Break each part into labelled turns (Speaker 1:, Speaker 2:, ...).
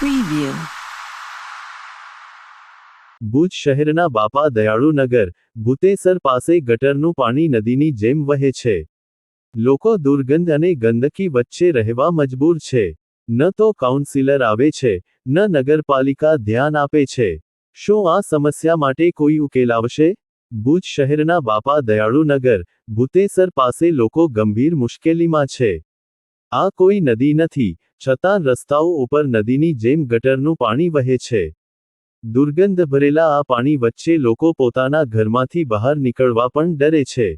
Speaker 1: Preview Bhuj શહેરના બાપા દયાળુનગર ભૂતેસર પાસે ગટરનું પાણી નદીની જેમ વહે છે. લોકો દુર્ગંધ અને ગંદકી વચ્ચે રહેવા મજબૂર છે. ન તો કાઉન્સિલર આવે છે, ન નગરપાલિકા ધ્યાન આપે છે. શું આ સમસ્યા માટે કોઈ ઉકેલ આવશે? ભુજ શહેરના બાપા દયાળુ નગર, ભૂતેસર પાસે લોકો ગંભીર મુશ્કેલીમાં છે. આ કોઈ નદી નથી, છતાં રસ્તાઓ ઉપર નદીની જેમ ગટરનું પાણી વહે છે. દુર્ગંધ ભરેલા આ પાણી વચ્ચે લોકો પોતાના ઘરમાંથી બહાર નીકળવા પણ ડરે છે.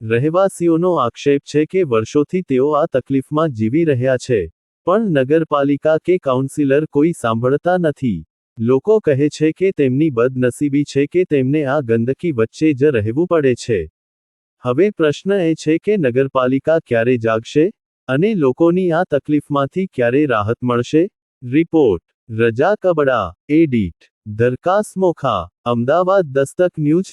Speaker 1: રહેવાસીઓનો આક્ષેપ છે કે વર્ષોથી તેઓ આ તકલીફમાં જીવી રહ્યા છે, પણ નગરપાલિકા કે કાઉન્સિલર કોઈ સાંભળતા નથી. લોકો કહે છે કે તેમની બદનસીબી છે કે તેમને આ ગંદકી વચ્ચે જ રહેવું પડે છે. હવે પ્રશ્ન એ છે કે નગરપાલિકા ક્યારે જાગશે? અને લોકોની આ તકલીફમાંથી ક્યારે રાહત મળશે? રિપોર્ટ, રજા કબડા, એડિટ દરકાસ મોખા, અમદાવાદ દસ્તક ન્યૂઝ